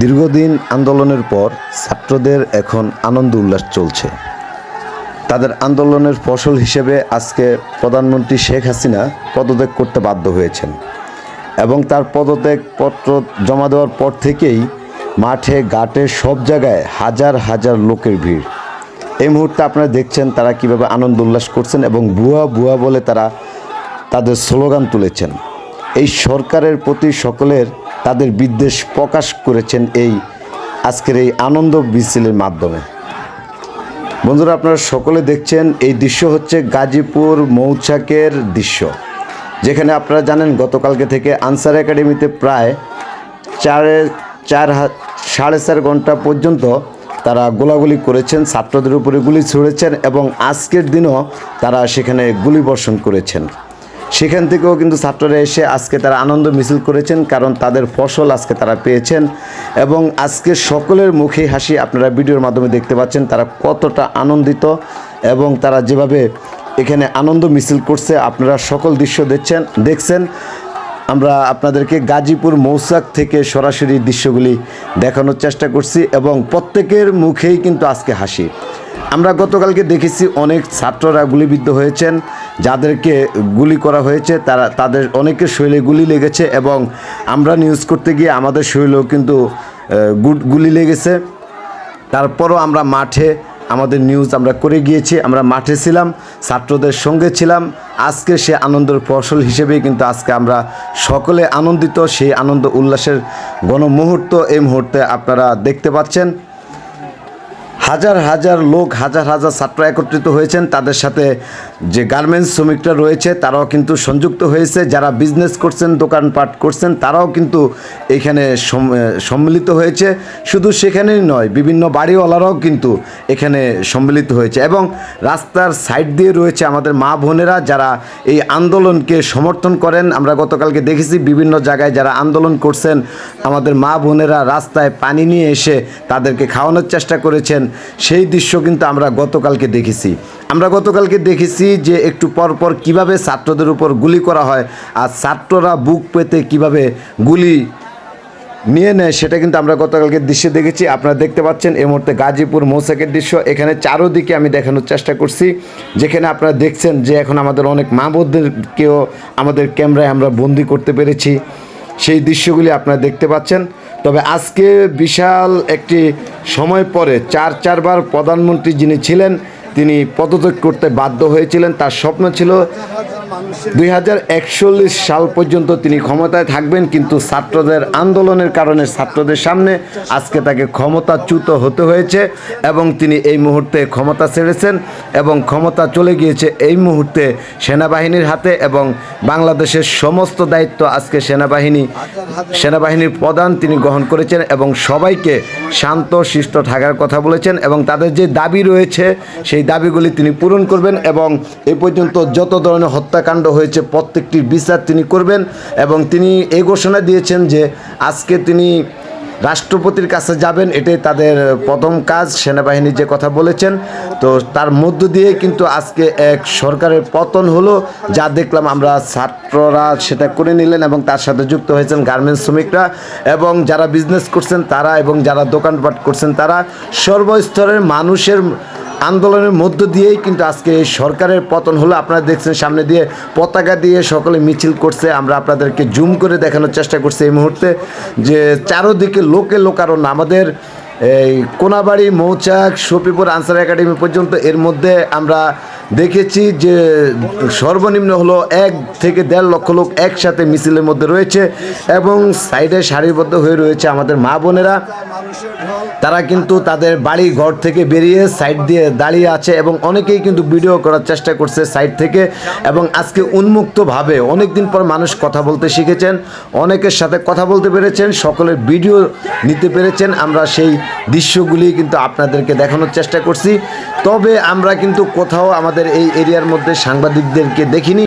দীর্ঘদিন আন্দোলনের পর ছাত্রদের এখন আনন্দ উল্লাস চলছে। তাদের আন্দোলনের ফসল হিসেবে আজকে প্রধানমন্ত্রী শেখ হাসিনা পদত্যাগ করতে বাধ্য হয়েছেন এবং তার পদত্যাগ পত্র জমা দেওয়ার পর থেকেই মাঠে, ঘাটে, সব জায়গায় হাজার হাজার লোকের ভিড়। এই মুহূর্তে আপনারা দেখছেন তারা কীভাবে আনন্দ উল্লাস করছেন এবং বুয়া বুয়া বলে তারা তাদের স্লোগান তুলেছেন। এই সরকারের প্রতি সকলের তাদের বিদ্বেষ প্রকাশ করেছেন এই আজকের এই আনন্দ মিছিলের মাধ্যমে। বন্ধুরা, আপনারা সকলে দেখছেন, এই দৃশ্য হচ্ছে গাজীপুর মৌচাকের দৃশ্য। যেখানে আপনারা জানেন, গতকালকে থেকে আনসার একাডেমিতে প্রায় চারে চার সাড়ে চার ঘণ্টা পর্যন্ত তারা গোলাগুলি করেছেন, ছাত্রদের উপরে গুলি ছুঁড়েছেন এবং আজকের দিনও তারা সেখানে গুলি বর্ষণ করেছেন। সেখান থেকেও কিন্তু ছাত্ররা এসে আজকে তারা আনন্দ মিছিল করেছেন, কারণ তাদের ফসল আজকে তারা পেয়েছেন। এবং আজকে সকলের মুখে হাসি আপনারা ভিডিওর মাধ্যমে দেখতে পাচ্ছেন, তারা কতটা আনন্দিত এবং তারা যেভাবে এখানে আনন্দ মিছিল করছে, আপনারা সকল দৃশ্য দেখছেন দেখছেন। আমরা আপনাদেরকে গাজীপুর মৌসাক থেকে সরাসরি দৃশ্যগুলি দেখানোর চেষ্টা করছি এবং প্রত্যেকের মুখেই কিন্তু আজকে হাসি। আমরা গতকালকে দেখেছি অনেক ছাত্ররা গুলিবিদ্ধ হয়েছেন, যাদেরকে গুলি করা হয়েছে, তারা, তাদের অনেকের শরীরে গুলি লেগেছে এবং আমরা নিউজ করতে গিয়ে আমাদের শরীরেও কিন্তু গুলি লেগেছে। তারপরও আমরা মাঠে, আমাদের নিউজ আমরা করে গিয়েছি, আমরা মাঠে ছিলাম, ছাত্রদের সঙ্গে ছিলাম। আজকে সে আনন্দের ফসল হিসেবেই কিন্তু আজকে আমরা সকলে আনন্দিত, সেই আনন্দ উল্লাসের গণমুহূর্ত এই মুহূর্তে আপনারা দেখতে পাচ্ছেন। হাজার হাজার লোক, হাজার হাজার ছাত্র একত্রিত হয়েছেন। তাদের সাথে যে গার্মেন্টস শ্রমিকরা রয়েছে, তারাও কিন্তু সংযুক্ত হয়েছে। যারা বিজনেস করছেন, দোকানপাট করছেন, তারাও কিন্তু এখানে সম্মিলিত হয়েছে। শুধু সেখানেই নয়, বিভিন্ন বাড়িওয়ালারাও কিন্তু এখানে সম্মিলিত হয়েছে। এবং রাস্তার সাইড দিয়ে রয়েছে আমাদের মা বোনেরা যারা এই আন্দোলনকে সমর্থন করেন। আমরা গতকালকে দেখেছি বিভিন্ন জায়গায় যারা আন্দোলন করছেন, আমাদের মা বোনেরা রাস্তায় পানি নিয়ে এসে তাদেরকে খাওয়ানোর চেষ্টা করেছেন। সেই দৃশ্য কিন্তু আমরা গতকালকে দেখেছি। আমরা গতকালকে দেখেছি যে একটু পরপর পর কীভাবে ছাত্রদের উপর গুলি করা হয় আর ছাত্ররা বুক পেতে কীভাবে গুলি নিয়ে নেয় সেটা কিন্তু আমরা গতকালকে দৃশ্যে দেখেছি। আপনারা দেখতে পাচ্ছেন এই মুহূর্তে গাজীপুর মৌসাকের দৃশ্য। এখানে চারোদিকে আমি দেখানোর চেষ্টা করছি, যেখানে আপনারা দেখছেন যে এখন আমাদের অনেক মা বোনদেরকেও আমাদের ক্যামেরায় আমরা বন্দি করতে পেরেছি। সেই দৃশ্যগুলি আপনারা দেখতে পাচ্ছেন। তবে আজকে বিশাল একটি সময় পরে চার চারবার প্রধানমন্ত্রী যিনি ছিলেন, তিনি পদত্যাগ করতে বাধ্য হয়েছিলেন। তার স্বপ্ন ছিল দুই হাজার একচল্লিশ সাল পর্যন্ত তিনি ক্ষমতায় থাকবেন, কিন্তু ছাত্রদের আন্দোলনের কারণে ছাত্রদের সামনে আজকে তাকে ক্ষমতাচ্যুত হতে হয়েছে এবং তিনি এই মুহূর্তে ক্ষমতা ছেড়েছেন এবং ক্ষমতা চলে গিয়েছে এই মুহূর্তে সেনাবাহিনীর হাতে এবং বাংলাদেশের সমস্ত দায়িত্ব আজকে সেনাবাহিনী, সেনাবাহিনীর প্রধান তিনি গ্রহণ করেছেন এবং সবাইকে শান্ত, শিষ্ট থাকার কথা বলেছেন এবং তাদের যে দাবি রয়েছে, সেই দাবিগুলি তিনি পূরণ করবেন এবং এ পর্যন্ত যত ধরনের হত্যাকাণ্ড হয়েছে, প্রত্যেকটির বিচার তিনি করবেন এবং তিনি এই ঘোষণা দিয়েছেন যে আজকে তিনি রাষ্ট্রপতির কাছে যাবেন, এটাই তাদের প্রথম কাজ, সেনাবাহিনী যে কথা বলেছেন। তো তার মধ্য দিয়ে কিন্তু আজকে এক সরকারের পতন হলো, যা দেখলাম আমরা ছাত্ররা সেটা করে নিলেন এবং তার সাথে যুক্ত হয়েছেন গার্মেন্টস শ্রমিকরা এবং যারা বিজনেস করছেন তারা এবং যারা দোকানপাট করছেন তারা সর্বস্তরের মানুষের আন্দোলনের মধ্য দিয়েই কিন্তু আজকে সরকারের পতন হলো। আপনারা দেখছেন সামনে দিয়ে পতাকা দিয়ে সকলে মিছিল করছে। আমরা আপনাদেরকে জুম করে দেখানোর চেষ্টা করছি এই মুহূর্তে যে চারোদিকে লোকে লোকারণ্য। আমাদের এই কোনাবাড়ি, মৌচাক, শফিপুর আনসার একাডেমি পর্যন্ত এর মধ্যে আমরা দেখেছি যে সর্বনিম্ন হলো এক থেকে দেড় লক্ষ লোক একসাথে মিছিলের মধ্যে রয়েছে এবং সাইডে সারিবদ্ধ হয়ে রয়েছে আমাদের মা বোনেরা। তারা কিন্তু তাদের বাড়ি ঘর থেকে বেরিয়ে সাইড দিয়ে দাঁড়িয়ে আছে এবং অনেকেই কিন্তু ভিডিও করার চেষ্টা করছে সাইড থেকে এবং আজকে উন্মুক্তভাবে অনেক দিন পর মানুষ কথা বলতে শিখেছেন, অনেকের সাথে কথা বলতে পেরেছেন, সকলের ভিডিও নিতে পেরেছেন। আমরা সেই দৃশ্যগুলি কিন্তু আপনাদেরকে দেখানোর চেষ্টা করছি। তবে আমরা কিন্তু কোথাও আমাদের এই এরিয়ার মধ্যে সাংবাদিকদেরকে দেখিনি।